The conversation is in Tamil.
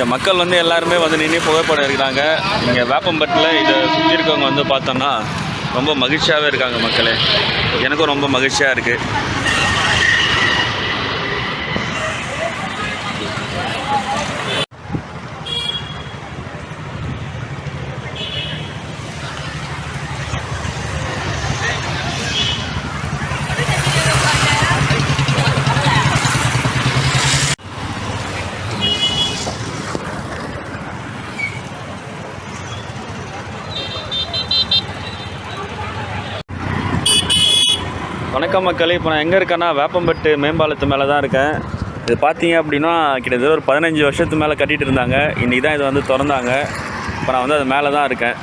இங்கே மக்கள் வந்து எல்லாருமே வந்து நின்று புகைப்படம் எடுக்கிறாங்க. இங்கே வேப்பம்பட்டில் இதை சுற்றி இருக்கவங்க வந்து பார்த்தோன்னா ரொம்ப மகிழ்ச்சியாகவே இருக்காங்க மக்களே. எனக்கும் ரொம்ப மகிழ்ச்சியாக இருக்குது வணக்கம் மக்களே இப்போ நான் எங்கே இருக்கேன்னா வேப்பம்பட்டு மேம்பாலத்து மேலே தான் இருக்கேன். இது பார்த்தீங்க அப்படின்னா கிட்டத்தட்ட ஒரு பதினஞ்சு வருஷத்துக்கு மேலே கட்டிகிட்டு இருந்தாங்க. இன்றைக்கி தான் இது வந்து திறந்தாங்க. இப்போ நான் வந்து அது மேலே தான் இருக்கேன்.